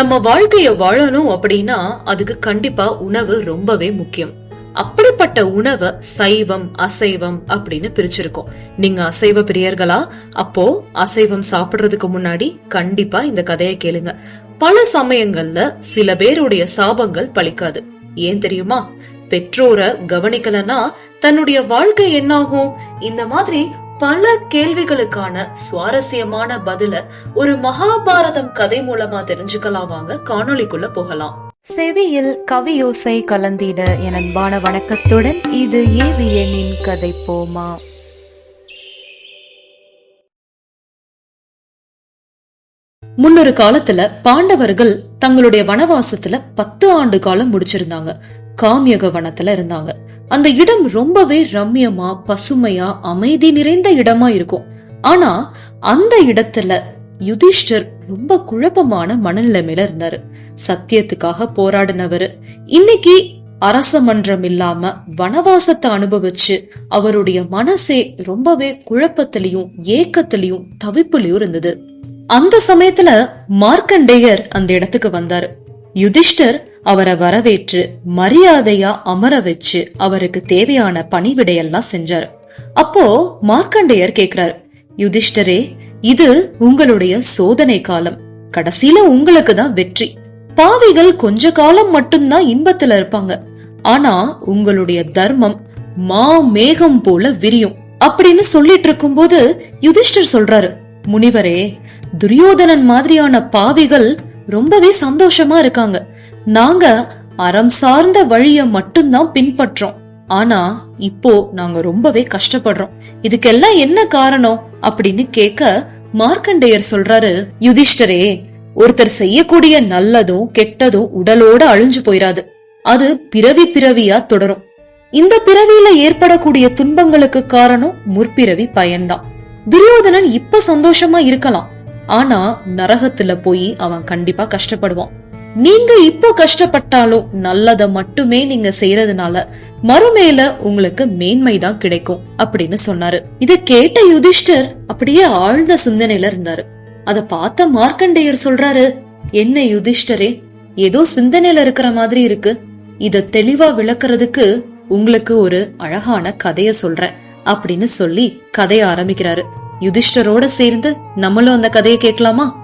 நம்ம வாழ்க்கைய வாழணும் அப்படின்னா அதுக்கு கண்டிப்பா உணவு ரொம்பவே முக்கியம். அப்படிப்பட்ட உணவை சைவம் அசைவம் அப்படின்னு பிரிச்சிருக்கோம். நீங்க அசைவ பிரியர்களா? அப்போ அசைவம் சாப்பிடுறதுக்கு முன்னாடி கண்டிப்பா இந்த கதையை கேளுங்க. பல சமயங்கள்ல சில பேருடைய சாபங்கள் பழிக்காது ஏன் தெரியுமா? பெற்றோரை கவனிக்கலன்னா தன்னுடைய வாழ்க்கை என்னாகும்? இந்த மாதிரி பல கேள்விகளுக்கான சுவாரஸ்யமான பதில ஒரு மகாபாரதம் கதை மூலமா தெரிஞ்சுக்கலாம் வாங்க காணொளிக்குள்ள போகலாம். செவியில் கவியோசை கலந்திட என் அன்பான வணக்கத்துடன் இது ஏவியனின் கதை போமா. முன்னொரு காலத்துல பாண்டவர்கள் தங்களுடைய வனவாசத்துல பத்து ஆண்டு காலம் முடிச்சிருந்தாங்க. காமியக வனத்துல இருந்தாங்க. அந்த இடம் ரொம்பவே ரம்யமா பசுமையா அமைதி நிறைந்த இடமா இருக்கும். ஆனா அந்த இடத்துல யுதிஷ்டர் ரொம்ப குழப்பமான மனநிலைமையில இருந்தாரு. சத்தியத்துக்காக போராடினவரு. இன்னைக்கு அரச மன்றம் இல்லாம வனவாசத்தை அனுபவிச்சு அவருடைய மனசே ரொம்பவே குழப்பத்திலையும் ஏக்கத்திலையும் தவிப்புலையும் இருந்தது. அந்த சமயத்துல மார்க்கண்டேயர் அந்த இடத்துக்கு வந்தாரு. யுதிஷ்டர் அவரை வரவேற்று மரியாதையா அமர வச்சு அவருக்கு தேவையான பணிவிடையெல்லாம் செஞ்சாரு. அப்போ மார்க்கண்டேயர் கேக்குறாரு யுதிஷ்டரே இது உங்களுடைய சோதனை காலம். கடைசியில உங்களுக்கு தான் வெற்றி. பாவிகள் கொஞ்ச காலம் மட்டும்தான் இன்பத்துல இருப்பாங்க. ஆனா உங்களுடைய தர்மம் மா மேகம் போல விரியும். அப்படின்னு சொல்லிட்டு இருக்கும் போது யுதிஷ்டர் சொல்றாரு முனிவரே துரியோதனன் மாதிரியான பாவிகள் ரொம்பவே சந்தோஷமா இருக்காங்க. நாங்க அறம் சார்ந்த வழிய மட்டும்தான் பின்பற்றோம். ஆனா இப்போ நாங்க ரொம்பவே கஷ்டப்படுறோம். இதுக்கெல்லாம் என்ன காரணம்? அப்படின்னு கேட்க மார்க்கண்டேயர் சொல்றாரு யுதிஷ்டரே ஒருத்தர் செய்யக்கூடிய நல்லதும் கெட்டதும் உடலோட அழிஞ்சு போயிராது. அது பிறவி பிறவியா தொடரும். இந்த பிறவியில ஏற்படக்கூடிய துன்பங்களுக்கு காரணம் முற்பிறவி பயன்தான். துரியோதனன் இப்ப சந்தோஷமா இருக்கலாம். ஆனா நரகத்துல போய் அவன் கண்டிப்பா கஷ்டப்படுவான். நீங்க இப்போ கஷ்டப்பட்டாலும் நல்லத மட்டுமே நீங்க செய்யறதுனால மறுமேல உங்களுக்கு மேன்மை தான் கிடைக்கும் அப்படின்னு சொன்னாரு. இத கேட்ட யுதிஷ்டர் அப்படியே ஆழ்ந்த சிந்தனையில இருந்தாரு. அத பார்த்த மார்க்கண்டேயர் சொல்றாரு என்ன யுதிஷ்டரே ஏதோ சிந்தனையில இருக்கிற மாதிரி இருக்கு. இத தெளிவா விளக்குறதுக்கு உங்களுக்கு ஒரு அழகான கதைய சொல்றேன் அப்படின்னு சொல்லி கதைய ஆரம்பிக்கிறாரு. யுதிஷ்டரோட சேர்ந்து நம்மளும் அந்த கதையை கேட்கலாமா?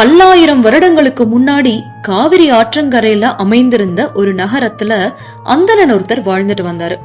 பல்லாயிரம் வருடங்களுக்கு முன்னாடி காவிரி ஆற்றங்கரையில அமைந்திருந்த ஒரு நகரத்துல அந்தணன் ஒருத்தர் வாழ்ந்துட்டு வந்தாரு.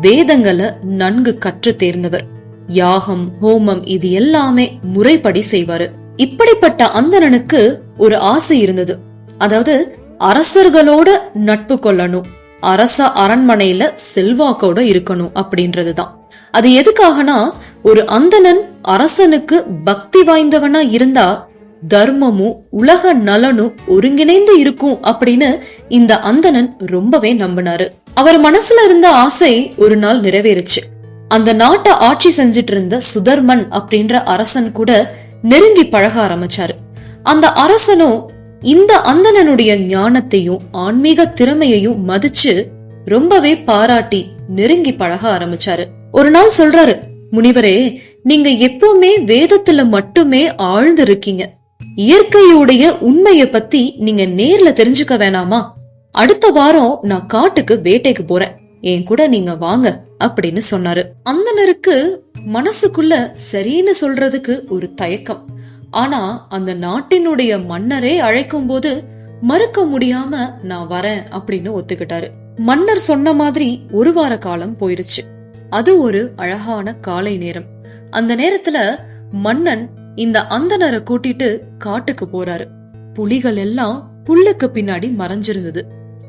வேதங்களை நன்கு கற்று தேர்ந்தவர். யாகம் ஹோமம் இது எல்லாமே முறைப்படி செய்வாரு. இப்படிப்பட்ட அந்தணனுக்கு ஒரு ஆசை இருந்தது. அதாவது அரசர்களோட நட்பு கொள்ளணும். அரச அரண்மனையில செல்வாக்கோட இருக்கணும் அப்படின்றதுதான். அது எதுக்காகனா ஒரு அந்தணன் அரசனுக்கு பக்தி வாய்ந்தவனா இருந்தா தர்மமும் உலக நலனும் ஒருங்கிணைந்து இருக்கும் அப்படின்னு இந்த அந்தணன் ரொம்பவே நம்பினாரு. அவர் மனசுல இருந்த ஆசை ஒரு நாள் நிறைவேறுச்சு. அந்த நாட்டை ஆட்சி செஞ்சிட்டு இருந்த சுதர்மன் அப்படின்ற அரசன் கூட நெருங்கி பழக ஆரம்பிச்சாரு. அந்த அரசனும் இந்த அந்தணனுடைய ஞானத்தையும் ஆன்மீக திறமையையும் மதிச்சு ரொம்பவே பாராட்டி நெருங்கி பழக ஆரம்பிச்சாரு. ஒரு நாள் சொல்றாரு முனிவரே நீங்க எப்பவுமே வேதத்துல மட்டுமே ஆழ்ந்து இருக்கீங்க இயற்கையுடைய உண்மைய பத்தி நீங்க நேர்ல தெரிஞ்சுக்க வேணாமா? அடுத்த வாரம் நான் காட்டுக்கு வேட்டைக்கு போறேன். என் கூட நீங்க வாங்க அப்படின்னு சொன்னாரு. அந்தனருக்கு மனசுக்குள்ள சரின்னு சொல்றதுக்கு ஒரு தயக்கம். ஆனா அந்த நாட்டினுடைய மன்னரே அழைக்கும் போது மறுக்க முடியாம நான் வரேன் அப்படின்னு ஒத்துக்கிட்டாரு. மன்னர் சொன்ன மாதிரி ஒரு வார காலம் போயிருச்சு. அது ஒரு அழகான காலை நேரம். அந்த நேரத்துல மன்னன் இந்த அந்தனரை கூட்டிட்டு காட்டுக்கு போறாரு. புலிகள் எல்லாம் புல்லுக்கு பின்னாடி மறைஞ்சிருந்தது.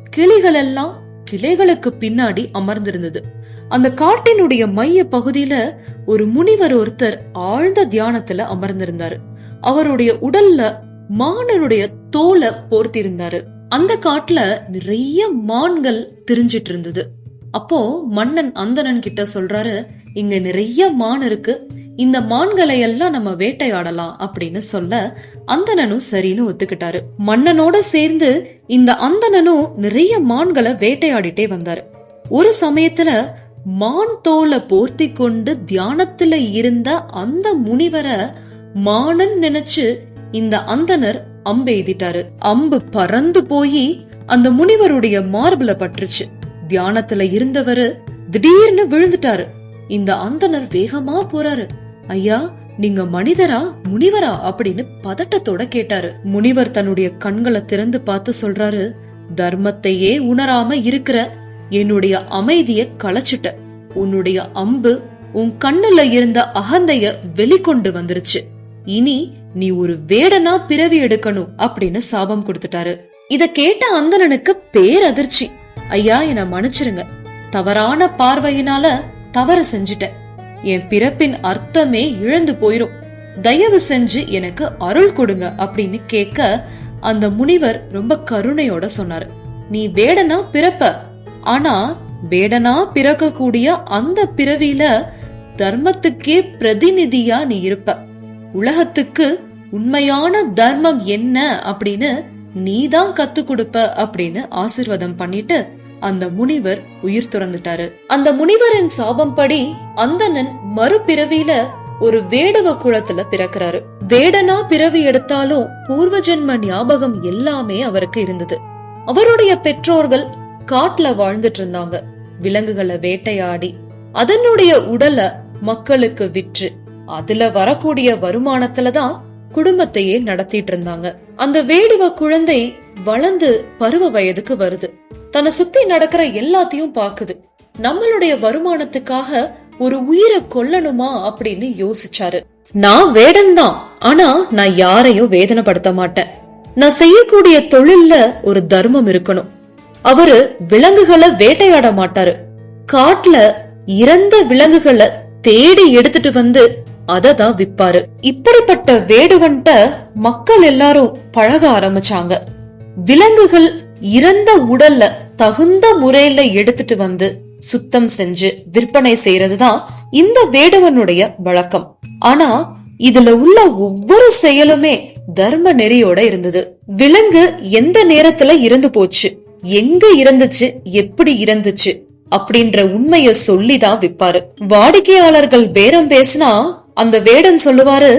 கிளிகள் எல்லாம் கிளைகளுக்கு பின்னாடி அமர்ந்திருந்தது. அந்த காட்டினுடைய மைய பகுதியில ஒரு முனிவர் ஒருத்தர் ஆழ்ந்த தியானத்துல அமர்ந்திருந்தாரு. அவருடைய உடல்ல மானனுடைய தோலை போர்த்திருந்தாரு. அந்த காட்டுல நிறைய மான்கள் திரிஞ்சிட்டு இருந்தது அப்போ மன்னன் அந்தணன் கிட்ட சொல்றாரு இங்க நிறைய மான் இருக்கு. இந்த மான்களை எல்லாம் நம்ம வேட்டையாடலாம் அப்படின்னு சொல்ல அந்தணனும் சரின்னு ஒத்துக்கிட்டாரு. மன்னனோட சேர்ந்து இந்த அந்தணனும் நிறைய மான்களை வேட்டையாடிட்டே வந்தாரு. ஒரு சமயத்துல மான் தோலை போர்த்தி கொண்டு தியானத்துல இருந்த அந்த முனிவரை மானன் நினைச்சு இந்த அந்தனர் அம்பு எய்திட்டாரு. அம்பு பறந்து போய் அந்த முனிவருடைய மார்புல பட்டுருச்சு. தியானத்துல இருந்தவரு திடீர்னு விழுந்துட்டாரு. இந்த அந்தனர் வேகமா போறாரு. ஐயா நீங்க மனிதரா முனிவரா அப்படின்னு பதட்டத்தோட கேட்டாரு. முனிவர் தன்னுடைய கண்களை திறந்து பார்த்து சொல்றாரு தர்மத்தையே உணராம இருக்கிற என்னுடைய அமைதிய களைச்சிட்ட. உன்னுடைய அம்பு உன் கண்ணுல இருந்த அகந்தைய வெளிக்கொண்டு வந்துருச்சு. இனி நீ ஒரு வேடனா பிறவி எடுக்கணும் அப்படின்னு சாபம் கொடுத்துட்டாரு. இத கேட்ட அந்தனனுக்கு பேரதிர்ச்சி. ஐயா என்ன மன்னிச்சிருங்க. தவறான பார்வையினால தவறு செஞ்சிட்டேன். என் பிறப்பின் அர்த்தமே இழந்து போயிரும். தயவு செஞ்சு எனக்கு அருள் கொடுங்க அப்படின்னு கேட்க அந்த முனிவர் ரொம்ப கருணையோட சொன்னாரு. நீ வேடனா பிறப்ப. ஆனா வேடனா பிறக்கக்கூடிய அந்த பிறவியில தர்மத்துக்கே பிரதிநிதியா நீ இருப்ப. உலகத்துக்கு உண்மையான தர்மம் என்ன அப்படின்னு நீதான் கத்து கொடுப்ப அப்படின்னு ஆசிர்வாதம் பண்ணிட்டு அந்த முனிவர் உயிர் துறந்துட்டாரு. அந்த முனிவரின் சாபம் படி அந்தணன் மறுபிறவியில ஒரு வேடவ குளத்துல பிறக்கிறாரு. வேடனா பிறவி எடுத்தாலும் பூர்வ ஜென்ம ஞாபகம் எல்லாமே அவருக்கு இருந்தது. அவருடைய பெற்றோர்கள் காட்டுல வாழ்ந்துட்டு இருந்தாங்க. விலங்குகளை வேட்டையாடி அதனுடைய உடலை மக்களுக்கு விற்று அதுல வரக்கூடிய வருமானத்துலதான் குடும்பத்தையே நடத்திட்டு இருந்தாங்க. அந்த வேடுவ குழந்தை வளர்ந்து பருவ வயதுக்கு வருது. தன்னை சுத்தி நடக்கிற எல்லாத்தையும் பாக்குது நம்மளுடைய வருமானத்துக்காக ஒரு உயிரை கொல்லணுமா அப்படின்னு யோசிச்சாரு. நான் வேடன் தான் ஆனா நான் யாரையும் வேதனைப்படுத்த மாட்டேன். நான் செய்யக்கூடிய தொழில்ல ஒரு தர்மம் இருக்கணும். அவரு விலங்குகளை வேட்டையாட மாட்டாரு. காட்டுல இறந்த விலங்குகளை தேடி எடுத்துட்டு வந்து அதை தான் விப்பாரு. இப்படிப்பட்ட வேடுவன்ட்ட மக்கள் எல்லாரும் பழக ஆரம்பிச்சாங்க. விலங்குகள் இறந்த உடல்ல தகுந்த முறையில எடுத்துட்டு வந்து சுத்தம் செஞ்சு விற்பனை செய்யறதுதான் இந்த வேடவனுடைய வழக்கம். ஆனா இதுல உள்ள ஒவ்வொரு செயலுமே தர்ம நெறியோட இருந்தது. விலங்கு எந்த நேரத்துல இறந்து போச்சு எங்க இறந்துச்சு எப்படி இறந்துச்சு அப்படின்ற உண்மைய சொல்லிதான் விப்பாரு. வாடிக்கையாளர்கள் பேரம் பேசினா அந்த வேடன் சொல்லுவாரு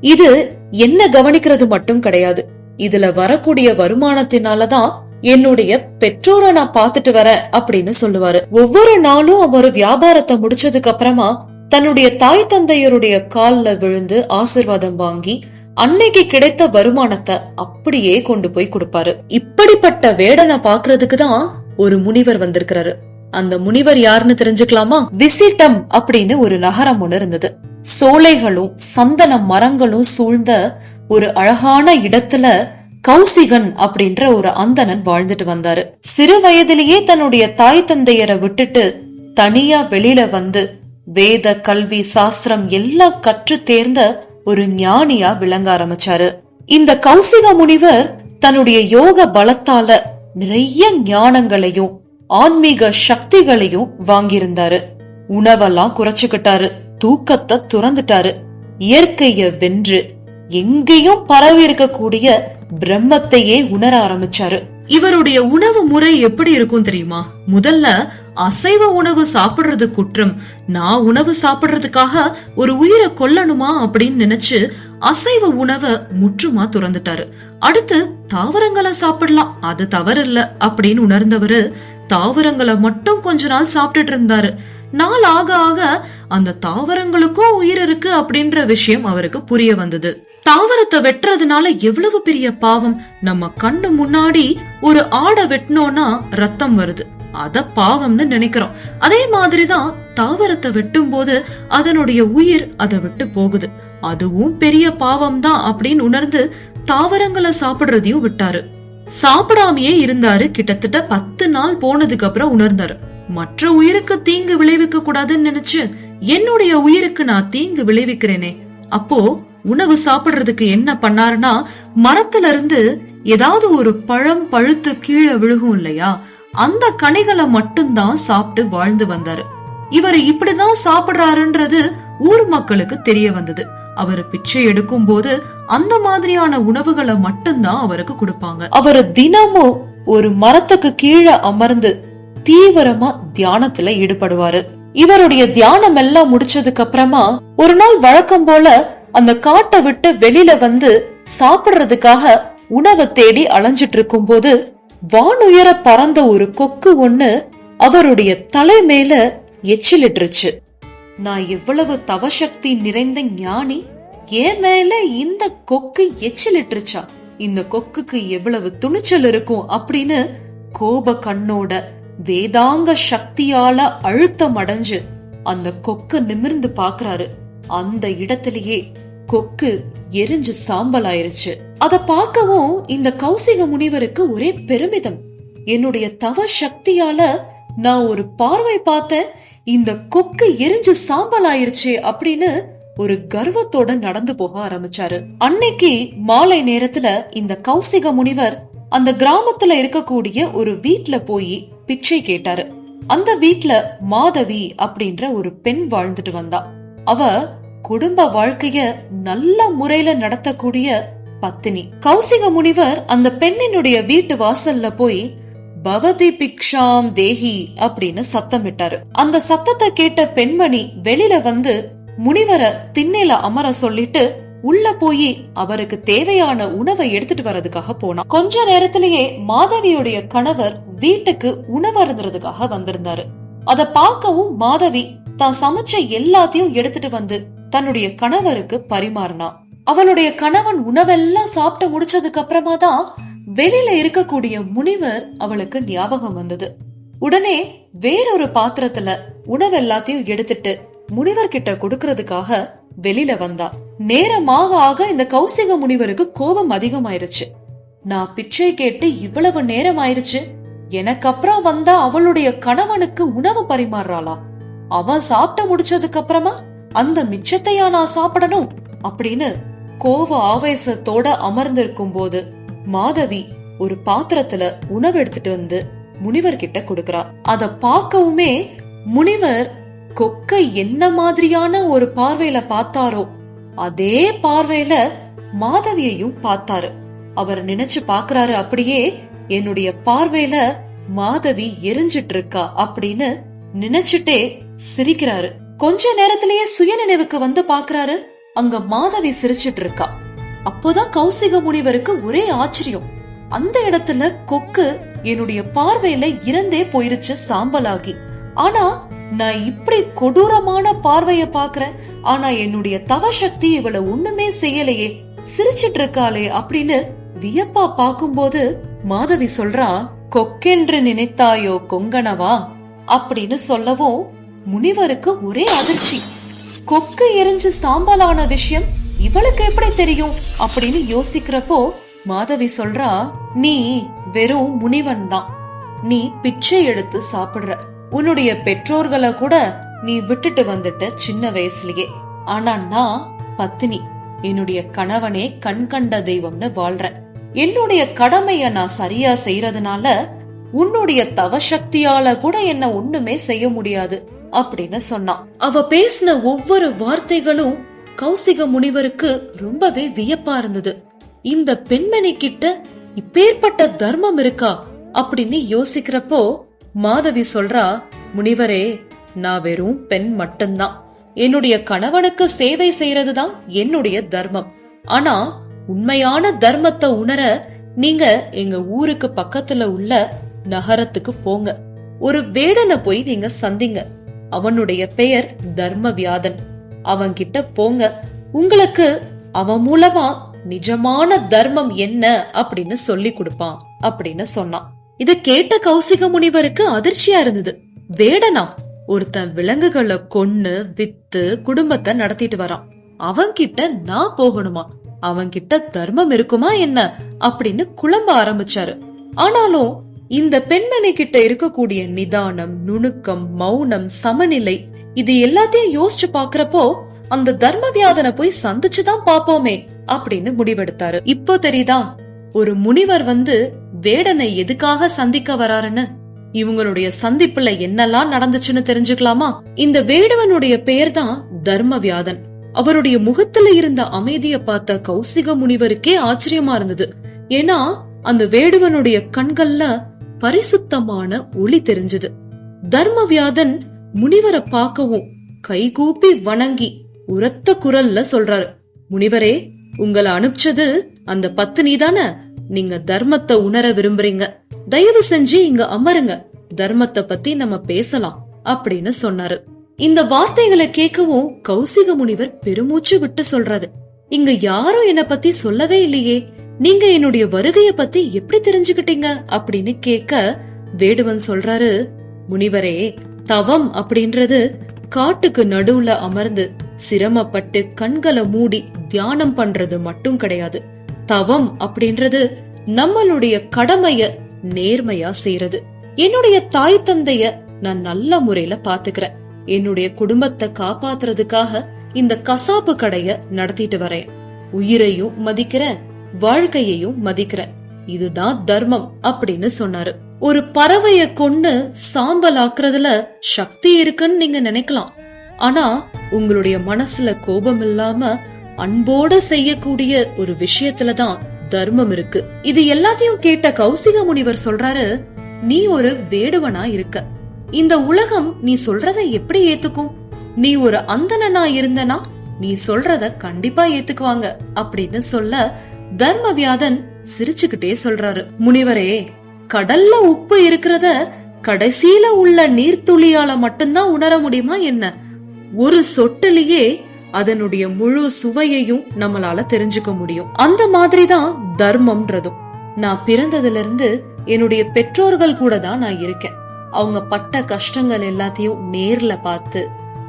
இது என்ன கவனிக்கிறது மட்டும் கிடையாது. இதுல வரக்கூடிய வருமானத்தினாலதான் என்னுடைய பெற்றோரை நான் பாத்துட்டு வரேன் அப்படின்னு சொல்லுவாரு. ஒவ்வொரு நாளும் அவர் வியாபாரத்தை முடிச்சதுக்கு அப்புறமா தன்னுடைய தாய் தந்தையருடைய கால்ல விழுந்து ஆசிர்வாதம் வாங்கி அன்னைக்கு கிடைத்த வருமானத்தை அப்படியே கொண்டு போய் கொடுப்பாரு. இப்படிப்பட்ட வேடனை பாக்குறதுக்கு தான் ஒரு முனிவர் வந்திருக்கிறாரு. அந்த முனிவர் யாருன்னு தெரிஞ்சுக்கலாமா? விசிட்டம் அப்படின்னு ஒரு நகரம் ஒண்ணு இருந்தது. சோலைகளும் சந்தன மரங்களும் சூழ்ந்த ஒரு அழகான இடத்துல கௌசிகன் அப்படின்ற ஒரு அந்தணன் வாழ்ந்துட்டு வந்தாரு. சிறு வயதிலேயே தன்னுடைய தாய் தந்தையரை விட்டுட்டு தனியா வெளியில வந்து வேத கல்வி சாஸ்திரம் எல்லாம் கற்று தேர்ந்த ஒரு ஞானியா விளங்க ஆரம்பிச்சாரு. இந்த கௌசிக முனிவர் தன்னுடைய யோக பலத்தால நிறைய ஞானங்களையும் ஆன்மீக சக்திகளையும் வாங்கியிருந்தாரு. உணவெல்லாம் குறைச்சுக்கிட்டாரு. தூக்கத்தை துறந்துட்டாரு. இயற்கைய வென்று எங்கேயும் பரவி இருக்கக்கூடிய பிரம்மத்தையே உணர ஆரம்பிச்சாரு. இவருடைய உணவு முறை எப்படி இருக்கும் தெரியுமா? முதல்ல அசைவ உணவு சாப்பிடுறது குற்றம். நான் உணவு சாப்பிடுறதுக்காக ஒரு உயிரை கொல்லணுமா அப்படின்னு நினைச்சு அசைவ உணவை முற்றுமா துறந்துட்டாரு. அடுத்து தாவரங்களை சாப்பிடலாம். அது தவறு இல்ல அப்படின்னு உணர்ந்தவரு தாவரங்களை மட்டும் கொஞ்ச நாள் சாப்பிட்டுட்டு இருந்தாரு. நாள் ஆக ஆக அந்த தாவரங்களுக்கும் உயிர் இருக்கு அப்படின்ற விஷயம் அவருக்கு புரிய வந்தது. தாவரத்தை வெட்டுறதுனால எவ்வளவு பெரிய பாவம்? நம்ம கண்ணு முன்னாடி ஒரு ஆடை வெட்டினோம்னா ரத்தம் வருது. அத பாவம்னு நினைக்கிறோம். அதே மாதிரிதான் தாவரத்தை வெட்டும் போது அதனுடைய உயிர் அதை விட்டு போகுது. அதுவும் பெரிய பாவம் தான் அப்படின்னு உணர்ந்து தாவரங்களை சாப்பிடுறதையும் விட்டாரு. சாப்பிடாமயே இருந்தாரு. கிட்டத்தட்ட பத்து நாள் போனதுக்கு அப்புறம் உணர்ந்தாரு. மற்ற உயிருக்கு தீங்கு விளைவிக்க கூடாதுன்னு நினைச்சு என்னுடைய உயிருக்கு நான் தீங்கு விளைவிக்கிறேனே. அப்போ உணவு சாப்பிடுறதுக்கு என்ன பண்ணாருன்னா மரத்துல இருந்து ஏதாவது ஒரு பழம் பழுத்து கீழே விழுகும் இல்லையா? அந்த கனிகளை மட்டும்தான் சாப்பிட்டு வாழ்ந்து வந்தாரு. இவர் இப்படிதான் சாப்பிடுறாருன்றது ஊர் மக்களுக்கு தெரிய வந்தது. அவர் பிச்சை எடுக்கும் போது அந்த மாதிரியான உணவுகளை மட்டும்தான் அவருக்கு கொடுப்பாங்க. அவர் தினமும் ஒரு மரத்துக்கு கீழே அமர்ந்து தீவிரமா தியானத்துல ஈடுபடுவாரு. இவருடைய தியானம் எல்லாம் முடிச்சதுக்கு அப்புறமா ஒரு நாள் வழக்கம் போல அந்த காட்டை விட்டு வெளியில வந்து சாப்பிடுறதுக்காக உணவை தேடி அலைஞ்சிட்டு இருக்கும்போது வானுயர பறந்த ஒரு கொக்கு ஒண்ணு அவருடைய தலை மேல எச்சிலிட்டுருச்சு. நான் எவ்வளவு தவசக்தி நிறைந்த ஞானி என் மேல இந்த கொக்கு எச்சிலிட்டுருச்சா? இந்த கொக்குக்கு எவ்வளவு துணிச்சல் இருக்கும் அப்படின்னு கோப கண்ணோட வேதாங்க சக்தியால அழுத்தம் அடைஞ்சு அந்த கொக்கு நிமிர்ந்து பாக்குறாரு. அந்த இடத்திலேயே கொக்கு எரிஞ்சு சாம்பல் ஆயிருச்சு அத பார்க்கவும் இந்த கௌசிக முனிவருக்கு ஒரே பெருமிதம். என்னுடைய தவ சக்தியால நான் ஒரு பார்வை பார்த்தேன் இந்த கொக்கு எரிஞ்சு சாம்பல் ஆயிருச்சே அப்படின்னு ஒரு கர்வத்தோட நடந்து போக ஆரம்பிச்சாரு. அன்னைக்கு மாலை நேரத்துல இந்த கௌசிக முனிவர் அந்த கிராமத்துல இருக்கக்கூடிய ஒரு வீட்ல போய் பிச்சை கேட்டாரு. அந்த வீட்ல மாதவி அப்படின்ற ஒரு பெண் வாழ்ந்துட்டு வந்தா. அவ குடும்ப வாழ்க்கைய நல்ல முறையில நடத்தக்கூடிய பத்தினி. கௌசிக முனிவர் அந்த பெண்ணினுடைய வீட்டு வாசல்ல போய் பவதி பிக்ஷாம் தேஹி அப்படின்னு சத்தமிட்டாரு. அந்த சத்தத்தை கேட்ட பெண்மணி வெளியில வந்து முனிவரை திண்ணையில அமர சொல்லிட்டு உள்ள போய் அவருக்கு தேவையான உணவை எடுத்துட்டு வர்றதுக்காக போனா. கொஞ்ச நேரத்திலேயே மாதவியுடைய கணவர் வீட்டுக்கு உணவு அருந்துறதுக்காக வந்திருந்தாரு. அத பார்க்கவும் மாதவி தான் சமைச்ச எல்லாத்தையும் எடுத்துட்டு வந்து தன்னுடைய கணவருக்கு பரிமாறினான் அவளுடைய கணவன் உணவெல்லாம் சாப்பிட்டு முடிச்சதுக்கு அப்புறமா தான் வெளியில இருக்கக்கூடிய முனிவர் அவளுக்கு ஞாபகம் வந்தது. உடனே வேறொரு பாத்திரத்துல உணவு எல்லாத்தையும் எடுத்துட்டு முனிவர் கிட்ட கொடுக்கறதுக்காக வெளியில வந்தா. நேரமாக ஆக இந்த கௌசிக முனிவருக்கு கோபம் அதிகமாயிருச்சு. நான் பிச்சை கேட்டு இவ்வளவு நேரம் ஆயிருச்சு. எனக்கு அப்புறம் வந்தா அவளுடைய கணவனுக்கு உணவு பரிமாறுறாளா? அவன் சாப்பிட்டு முடிச்சதுக்கு அப்புறமா அந்த மிச்சத்தையா நான் சாப்பிடணும்? அப்படின்னு கோவ ஆவேசத்தோட அமர்ந்திருக்கும் போது மாதவி ஒரு பாத்திரத்துல உணவு எடுத்துட்டு வந்து முனிவர் கிட்ட கொடுக்கறா. அத பார்க்கவுமே முனிவர் கொக்கை என்ன மாதிரியான ஒரு பார்வையில பார்த்தாரோ அதே பார்வையில மாதவியையும் பார்த்தாரு. அவர் நினைச்சு பாக்குறாரு அப்படியே என்னுடைய பார்வையில மாதவி எரிஞ்சிட்டு இருக்கா அப்படின்னு நினைச்சிட்டே சிரிக்கிறாரு. கொஞ்ச நேரத்திலேயே சுயநினைவுக்கு வந்து பாக்குறாரு அங்க மாதவி சிரிச்சிட்டு இருக்கா. அப்போதான் கௌசிக முனிவருக்கு ஒரே ஆச்சரியம். அந்த இடத்துல கொக்கு என்னுடைய பார்வையில இறந்தே போயிருச்சு சாம்பலாகி. ஆனா நான் இப்படி கொடூரமான பார்வைய பாக்குறேன் ஆனா என்னுடைய தவ சக்தி இவள ஒண்ணுமே செய்யலையே. சிரிச்சிட்டு இருக்காளே அப்படின்னு வியப்பா பாக்கும்போது மாதவி சொல்றா கொக்கென்று நினைத்தாயோ கொங்கனவா அப்படின்னு சொல்லவும் முனிவருக்கு ஒரே அதிர்ச்சி. கொக்கு எரிஞ்சு சாம்பலான விஷயம் இவளுக்கு எப்படி தெரியும்? அப்படின்னு யோசிக்கிறப்போ மாதவி சொல்றா நீ வெறும் முனிவன் தான். நீ பிச்சை எடுத்து சாப்பிடுற. உன்னுடைய பெற்றோர்களை கூட நீ விட்டுட்டு வந்துட்ட சின்ன வயசுலயே. ஆனா நான் பத்தினி. என்னுடைய கணவனே கண்கண்ட தெய்வம்னு வாழ்ற. என்னுடைய கடமைய நான் சரியா செய்யறதுனால உன்னுடைய தவ சக்தியால கூட என்ன ஒண்ணுமே செய்ய முடியாது அப்படின்னு சொன்னான். அவ பேசின ஒவ்வொரு வார்த்தைகளும் கௌசிக முனிவருக்கு ரொம்பவே வியப்பா இருந்தது. இந்த பெண்மணி கிட்ட இப்பேற்பட்ட தர்மம் இருக்கா அப்படின்னு யோசிக்கிறப்போ மாதவி சொல்றா முனிவரே நான் வெறும் பெண் மட்டும்தான். என்னுடைய கணவனுக்கு சேவை செய்யறதுதான் என்னுடைய தர்மம். ஆனா உண்மையான தர்மத்தை உணர நீங்க எங்க ஊருக்கு பக்கத்துல உள்ள நகரத்துக்கு போங்க. ஒரு வேடனை போய் நீங்க சந்திங்க. அவனுடைய பெயர் தர்மவியாதன். அவன்கிட்ட போங்க. உங்களுக்கு அவன் மூலமா நிஜமான தர்மம் என்ன அப்படின்னு சொல்லி கொடுப்பான் அப்படின்னு சொன்னான். இத கேட்ட கௌசிக முனிவருக்கு அதிர்ச்சியா இருந்தது. வேடனா ஒருத்தன் விலங்குகளை கொன்னு வித்து குடும்பத்தை நடத்திட்டு வரான். அவன்கிட்ட நான் போகணுமா? அவன்கிட்ட தர்மம் இருக்குமா என்ன? அப்படின்னு குழம்ப ஆரம்பிச்சாரு. ஆனாலும் இந்த பெண்மணி கிட்ட இருக்கக்கூடிய நிதானம் நுணுக்கம் மௌனம் சமநிலை இது எல்லாத்தையும் யோசிச்சு பாக்குறப்போ அந்த தர்ம வியாதனை போய் சந்திச்சுதான் பாப்போமே அப்படின்னு முடிவெடுத்தாரு. இப்போ தெரியுதா? ஒரு முனிவர் வந்து வேடனை எதுக்காக சந்திக்க வராருன்னு? இவங்களுடைய சந்திப்புல என்னெல்லாம் நடந்துச்சுன்னு தெரிஞ்சுக்கலாமா? இந்த வேடவனுடைய பெயர் தான் தர்மவியாதன். அவருடைய முகத்துல இருந்த அமைதிய பார்த்த கௌசிக முனிவருக்கே ஆச்சரியமா இருந்தது. ஏன்னா அந்த வேடுவனுடைய கண்கள்ல பரிசுத்தமான ஒளி தெரிஞ்சது. தர்மவியாதன் முனிவரை பார்க்கவும் கைகூப்பி வணங்கி உரத்த குரல்ல சொல்றாரு முனிவரே உங்களை அனுப்பிச்சது அந்த பத்தினி தானே நீங்க தர்மத்தை உணர விரும்புறீங்க. தயவு செஞ்சு இங்க அமருங்க. தர்மத்தை பத்தி நம்ம பேசலாம் அப்படின்னு சொன்னாரு. இந்த வார்த்தைகளை கேட்கவும் கௌசிக முனிவர் பெருமூச்சு விட்டு சொல்றாரு இங்க யாரும் என்ன பத்தி சொல்லவே இல்லையே. நீங்க என்னுடைய வருகைய பத்தி எப்படி தெரிஞ்சுக்கிட்டீங்க? அப்படின்னு கேட்க வேடுவன் சொல்றாரு முனிவரே தவம் அப்படின்றது காட்டுக்கு நடுவுல அமர்ந்து சிரமப்பட்டு கண்களை மூடி தியானம் பண்றது மட்டும் கிடையாது. தவம் அப்படின்றது நம்மளுடைய கடமைய நேர்மையா செய்யறது என்னுடைய தாய் தந்தைய நான் நல்ல முறையில பாத்துக்கிறேன். என்னுடைய குடும்பத்தை காப்பாத்துறதுக்காக இந்த கசாப்பு கடைய நடத்திட்டு வரேன். உயிரையும் மதிக்கிறேன். வாழ்க்கையையும் மதிக்கிறேன் இதுதான் தர்மம் அப்படின்னு சொன்னாரு. ஒரு பறவைய கொண்டு சாம்பல் ஆக்குறதுல சக்தி இருக்குன்னு நீங்க நினைக்கலாம். ஆனா உங்களுடைய மனசுல கோபம் இல்லாம அன்போட செய்யக்கூடிய ஒரு விஷயத்துலதான் தர்மம் இருக்கு. இது எல்லாத்தையும் கேட்ட கௌசிக முனிவர் சொல்றாரு நீ ஒரு வேடுவனா இருக்க. இந்த உலகம் நீ சொல்றத எப்படி ஏத்துக்கும்? நீ ஒரு அந்தனா இருந்தனா நீ சொல்றத கண்டிப்பா ஏத்துக்குவாங்க. அப்படின்னு சொல்ல தர்மவியாதன் சிரிச்சுக்கிட்டே சொல்றாரு முனிவரே கடல்ல உப்பு இருக்கிறத கடைசியில உள்ள நீர்த்துளியால மட்டும்தான் உணர முடியுமா என்ன? ஒரு சொட்டுலயே அதனுடைய முழு சுவையையும் நம்மளால தெரிஞ்சுக்க முடியும். அந்த மாதிரிதான் தர்மம்ன்றதும். நான் பிறந்ததுல இருந்து என்னுடைய பெற்றோர்கள் கூட தான் நான் இருக்கேன். அவங்க பட்ட கஷ்டங்கள் எல்லாத்தையும் நேர்ல பார்த்து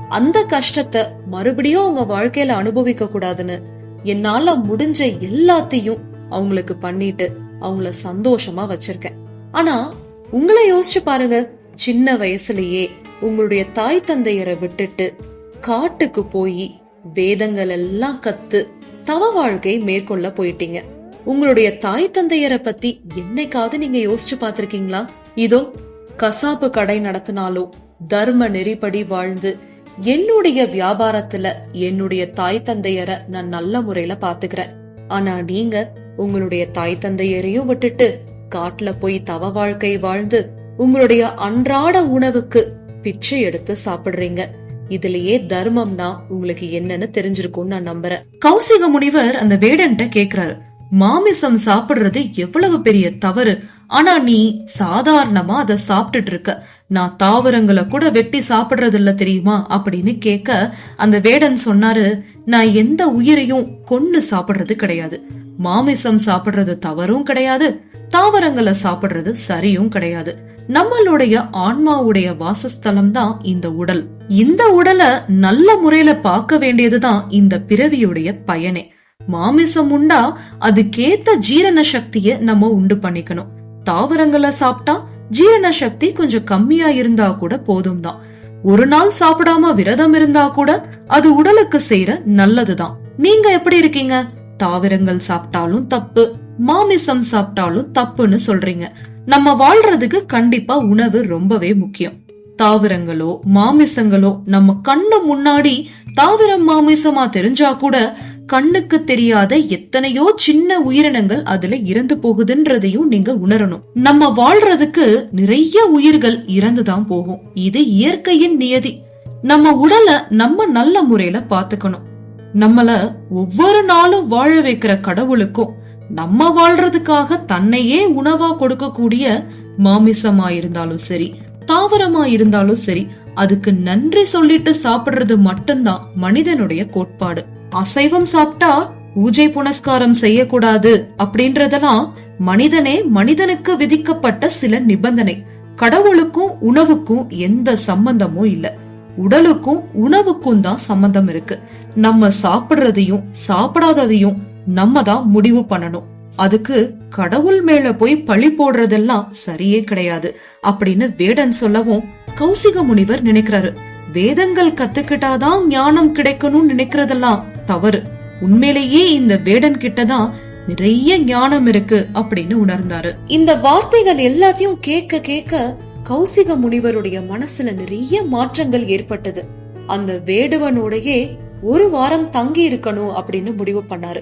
அந்த கஷ்டத்தை மறுபடியும் அவங்க வாழ்க்கையில அனுபவிக்க கூடாதுன்னு என்னால முடிஞ்ச எல்லாத்தையும் அவங்களுக்கு பண்ணிட்டு அவங்கள சந்தோஷமா வச்சிருக்கேன். ஆனா உங்களை யோசிச்சு பாருங்க சின்ன வயசுலயே உங்களுடைய தாய் தந்தையரை விட்டுட்டு காட்டுக்கு போய் வேதங்கள் எல்லாம் கத்து தவ வாழ்க்கை மேற்கொள்ள போயிட்டீங்க. உங்களுடைய தாய் தந்தையரை பத்தி என்னைக்காவது நீங்க யோசிச்சு பாத்திருக்கீங்களா இதோ கசாப்பு கடை நடத்தினாலும் தர்ம நெறிப்படி வாழ்ந்து என்னுடைய வியாபாரத்துல என்னுடைய தாய் தந்தையரை நான் நல்ல முறையில பாத்துக்கிறேன். ஆனா நீங்க உங்களுடைய தாய் தந்தையரையும் விட்டுட்டு காட்டுல போய் தவ வாழ்க்கை வாழ்ந்து உங்களுடைய அன்றாட உணவுக்கு பிச்சை எடுத்து சாப்பிடுறீங்க. இதுலயே தர்மம்னா உங்களுக்கு என்னன்னு தெரிஞ்சிருக்கும்னு நான் நம்புறேன். கௌசிக முனிவர் அந்த வேடன்ட்ட கேக்குறாரு. மாமிசம் சாப்பிடுறது எவ்வளவு பெரிய தவறு. ஆனா நீ சாதாரணமா அதை சாப்பிட்டுட்டு இருக்க. நான் தாவரங்களை கூட வெட்டி சாப்பிடுறது இல்ல தெரியுமா? அப்படின்னு கேட்க அந்த வேடன் சொன்னாரு நான் எந்த உயிரையும் கொன்னு சாப்பிடுறது கிடையாது. மாமிசம் சாப்பிடுறது தவறும் கிடையாது. தாவரங்களை சாப்பிடுறது சரியும் கிடையாது. நம்மளுடைய ஆன்மாவுடைய வாசஸ்தலம் தான் இந்த உடல். இந்த உடலை நல்ல முறையில பார்க்க வேண்டியதுதான் இந்த பிறவியுடைய பயனே. மாமிசம் உண்டா அதுக்கேத்த ஜீரண சக்தியை நம்ம உண்டு பண்ணிக்கணும். தாவரங்களை சாப்பிட்டா ஜீரண சக்தி கொஞ்சம் கம்மியா இருந்தா கூட போதும் தான் ஒரு நாள் சாப்பிடாம விரதம் இருந்தா கூட அது உடலுக்கு செய்யற நல்லதுதான். நீங்க எப்படி இருக்கீங்க? தாவரங்கள் சாப்பிட்டாலும் தப்பு மாமிசம் சாப்பிட்டாலும் தப்புன்னு சொல்றீங்க. நம்ம வாழ்றதுக்கு கண்டிப்பா உணவு ரொம்பவே முக்கியம். தாவரங்களோ மாமிசங்களோ நம்ம கண்ணு முன்னாடி தாவரம் மாமிசமா தெரிஞ்சா கூட கண்ணுக்கு தெரியாத எத்தனையோ சின்ன உயிரினங்கள் அதுல இறந்து போகுதுன்றதையும் நீங்க உணரணும். நம்ம வாழ்றதுக்கு நிறைய உயிர்கள் இறந்துதான் போகும். இது இயற்கையின் நியதி. நம்ம உடலை நம்ம நல்ல முறையில பாத்துக்கணும் நம்மள ஒவ்வொரு நாளும் வாழ வைக்கிற கடவுளுக்கும் நம்ம வாழ்றதுக்காக தன்னையே உணவா கொடுக்கக்கூடிய மாமிசமா இருந்தாலும் சரி தாவரமா இருந்தாலும் சரி அதுக்கு நன்றி சொல்லிட்டு சாப்பிடுறது மட்டும்தான் மனிதனுடைய கோட்பாடு. அசைவம் சாப்பிட்டா பூஜை புனஸ்காரம் செய்யக்கூடாது அப்படின்றதெல்லாம் மனிதனே மனிதனுக்கு விதிக்கப்பட்ட சில நிபந்தனை. கடவுளுக்கும் உணவுக்கும் எந்த சம்பந்தமும் இல்ல. உடலுக்கும் உணவுக்கும் தான் சம்பந்தம் இருக்கு. நம்ம சாப்பிடுறதையும் சாப்பிடாததையும் நம்ம தான் முடிவு பண்ணணும். அதுக்கு கடவுள் மேல போய் பழி போடுறதெல்லாம் சரியே கிடையாது அப்படின்னு வேடன் சொல்லவும் கௌசிக முனிவர் நினைக்கிறாரு. வேதங்கள் கத்துக்கிட்டாதான் ஞானம் கிடைக்கணும்னு நினைக்கிறதெல்லாம் தவறு. உண்மையிலேயே இந்த வேடன் கிட்டதான் நிறைய ஞானம் இருக்கு அப்படின்னு உணர்ந்தாரு. இந்த வார்த்தைகள் எல்லாத்தையும் கேட்க கேட்க கௌசிக முனிவருடைய மனசுல நிறைய மாற்றங்கள் ஏற்பட்டது. அந்த வேடுவனோடையே ஒரு வாரம் தங்கி இருக்கணும் அப்படின்னு முடிவு பண்ணாரு.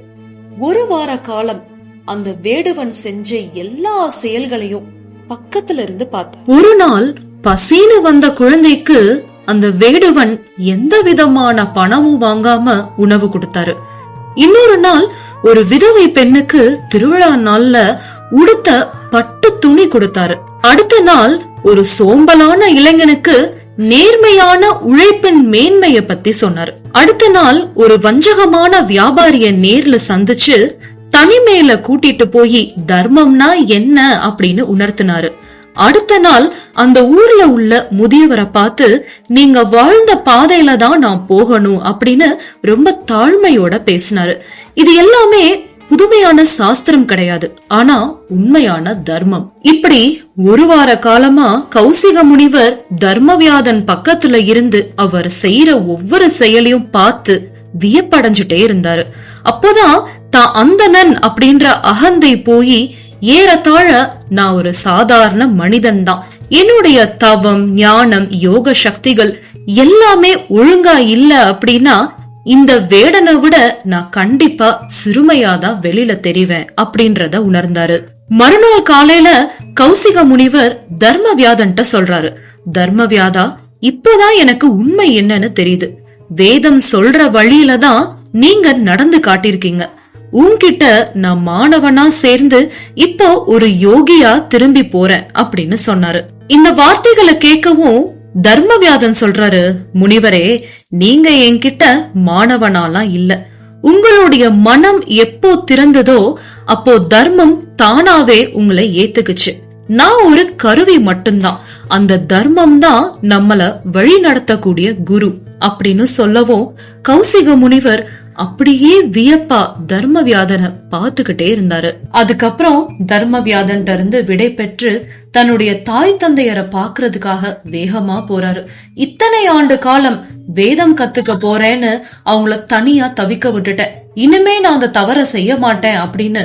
ஒரு வார காலம் அந்த வேடுவன் செஞ்ச எல்லா செயல்களையும் பக்கத்துல இருந்து பார்த்தார் ஒரு நாள் பசின்னு வந்த குழந்தைக்கு அந்த வேடுவன் எந்த விதமான பணமும் வாங்காம உணவு கொடுத்தாரு. இன்னொரு நாள் ஒரு விதவை பெண்ணுக்கு திருவிழா நாள்ல உடுத்த பட்டு துணி கொடுத்தாரு. அடுத்த நாள் ஒரு சோம்பலான இளைஞனுக்கு நேர்மையான உழைப்பின் மேன்மைய பத்தி சொன்னாரு. அடுத்த நாள் ஒரு வஞ்சகமான வியாபாரிய நேர்ல சந்திச்சு தனிமையில கூட்டிட்டு போய் தர்மம்னா என்ன? அப்படின்னு உணர்த்தினாரு. அடுத்த நாள் அந்த ஊர்ல உள்ள முதியவரை பார்த்து நீங்க வாழ்ந்த பாதையில தான் நான் போகணும் அப்படின்னு ரொம்ப தாழ்மையோட பேசினாரு. இது எல்லாமே புதுமையான சாஸ்திரம் கிடையாது. ஆனா உண்மையான தர்மம். இப்படி ஒரு வார காலமா கௌசிக முனிவர் தர்மவியாதன் பக்கத்துல இருந்து அவர் செய்யற ஒவ்வொரு செயலையும் பார்த்து வியப்படைஞ்சுட்டே இருந்தாரு. அப்போதான் தான் அந்தணன் அப்படின்ற அகந்தை போய் ஏறத்தாழ நான் ஒரு சாதாரண மனிதன் தான் என்னுடைய தவம் ஞானம் யோக சக்திகள் எல்லாமே ஒழுங்கா இல்ல அப்படின்னா இந்த வேடனை விட நான் கண்டிப்பா சிறுமையாதான் வெளியில தெரிவேன் அப்படின்றத உணர்ந்தாரு. மறுநாள் காலையில கௌசிக முனிவர் தர்ம வியாதன்ட்ட சொல்றாரு. தர்ம வியாதா இப்பதான் எனக்கு உண்மை என்னன்னு தெரியுது. வேதம் சொல்ற வழியில தான் நீங்க நடந்து காட்டியிருக்கீங்க. உன்கிட்ட நான் மாணவனா சேர்ந்து இப்போ ஒரு யோகியா திரும்பி போறேன் அப்படின்னு சொன்னாரு. இந்த வார்த்தைகளை கேட்கவும் தர்மவியாதன் சொல்றாரு முனிவரே நீங்க என்கிட்ட மாணவனாலாம் இல்ல. உங்களுடைய மனம் எப்போ திறந்ததோ அப்போ தர்மம் தானாவே உங்களை ஏத்துக்குச்சு. நான் ஒரு கருவி மட்டும்தான். அந்த தர்மம் தான் நம்மள வழி நடத்தக்கூடிய குரு அப்படின்னு சொல்லவும் கௌசிக முனிவர் அப்படியே வியப்பா தர்மவியாதனை பார்த்துக்கிட்டே இருந்தாரு. அதுக்கப்புறம் தர்மவியாதன் இருந்து விடை பெற்று தன்னுடைய தாய் தந்தையரை பாக்குறதுக்காக வேகமா போறாரு. இத்தனை ஆண்டு காலம் வேதம் கத்துக்க போறேன்னு அவங்கள தனியா தவிக்க விட்டுட்டேன் இனிமே நான் அந்த தவற செய்ய மாட்டேன் அப்படின்னு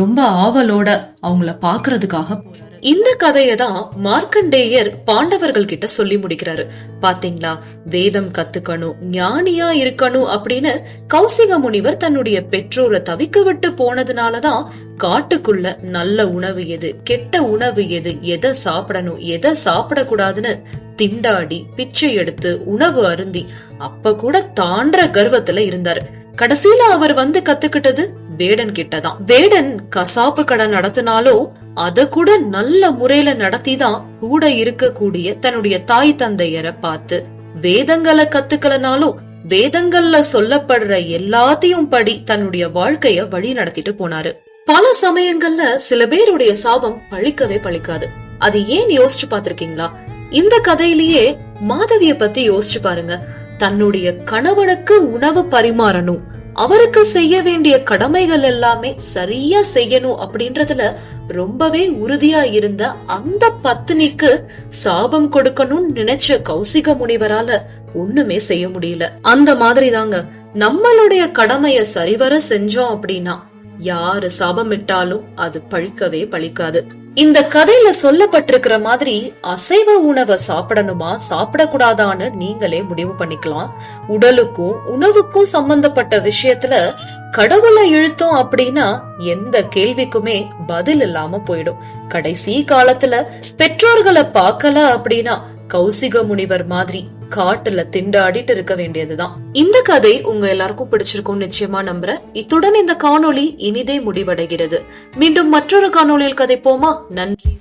ரொம்ப ஆவலோட அவங்கள பாக்குறதுக்காக போறாரு. இந்த கதையை தான் மார்க்கண்டேயர் பாண்டவர்கள் கிட்ட சொல்லி முடிக்கிறாரு. பாத்தீங்களா? வேதம் கத்துக்கணும் ஞானியா இருக்கணும் அப்படின்னு கௌசிக முனிவர் தன்னுடைய பெற்றோரை தவிக்க விட்டு போனதுனாலதான் காட்டுக்குள்ள நல்ல உணவு எது கெட்ட உணவு எது எதை சாப்பிடணும் எதை சாப்பிடக்கூடாதுன்னு திண்டாடி பிச்சை எடுத்து உணவு அருந்தி அப்ப கூட தாண்ட கர்வத்துல இருந்தாரு. கடைசியில அவர் வந்து கத்துக்கிட்டது வேடன் கிட்டதான். வேடன் கசாப்பு கடை நடத்தினாலும் அத கூட நல்ல முறையில நடத்திதான் கூட இருக்கக்கூடிய தன்னுடைய தாய் தந்தையரை பார்த்து வேதங்களை கத்துக்கலனாலும் வேதங்கள்ல சொல்லப்படுற எல்லாத்தையும் படி தன்னுடைய வாழ்க்கைய வழி நடத்திட்டு போனாரு. பல சமயங்கள்ல சில பேருடைய சாபம் பழிக்கவே பழிக்காது. அது ஏன் யோசிச்சு பாத்திருக்கீங்களா இந்த கதையிலேயே மாதவிய பத்தி யோசிச்சு பாருங்க. தன்னுடைய கணவனுக்கு உணவு பரிமாறணும். அவருக்கு செய்ய வேண்டிய கடமைகள் எல்லாமே சரியா செய்யணும் அப்படின்றதுல ரொம்பவே உறுதியா இருந்த அந்த பத்தினிக்கு சாபம் கொடுக்கணும்னு நினைச்ச கௌசிக முனிவரால ஒண்ணுமே செய்ய முடியல. அந்த மாதிரி தாங்க நம்மளுடைய கடமைய சரிவர செஞ்சோம் அப்படின்னா யாரு சாபமிட்டாலும் அது பழிக்கவே பழிக்காது. இந்த கதையில சொல்லப்பட்டிருக்கிற மாதிரி அசைவ உணவை சாப்பிடணுமா சாப்பிடக்கூடாதான்னு நீங்களே முடிவு பண்ணிக்கலாம். உடலுக்கும் உணவுக்கும் சம்பந்தப்பட்ட விஷயத்துல கடவுளை இழுத்தோம் அப்படின்னா எந்த கேள்விக்குமே பதில் இல்லாம போயிடும். கடைசி காலத்துல பெற்றோர்களை பார்க்கல அப்படின்னா கௌசிக முனிவர் மாதிரி காட்டுல திண்டாடிட்டு இருக்க வேண்டியதுதான். இந்த கதை உங்க எல்லாருக்கும் பிடிச்சிருக்கும் நிச்சயமா நம்புறேன். இத்துடன் இந்த காணொளி இனிதே முடிவடைகிறது. மீண்டும் மற்றொரு காணொளியில் கதைப்போமா? நன்றி.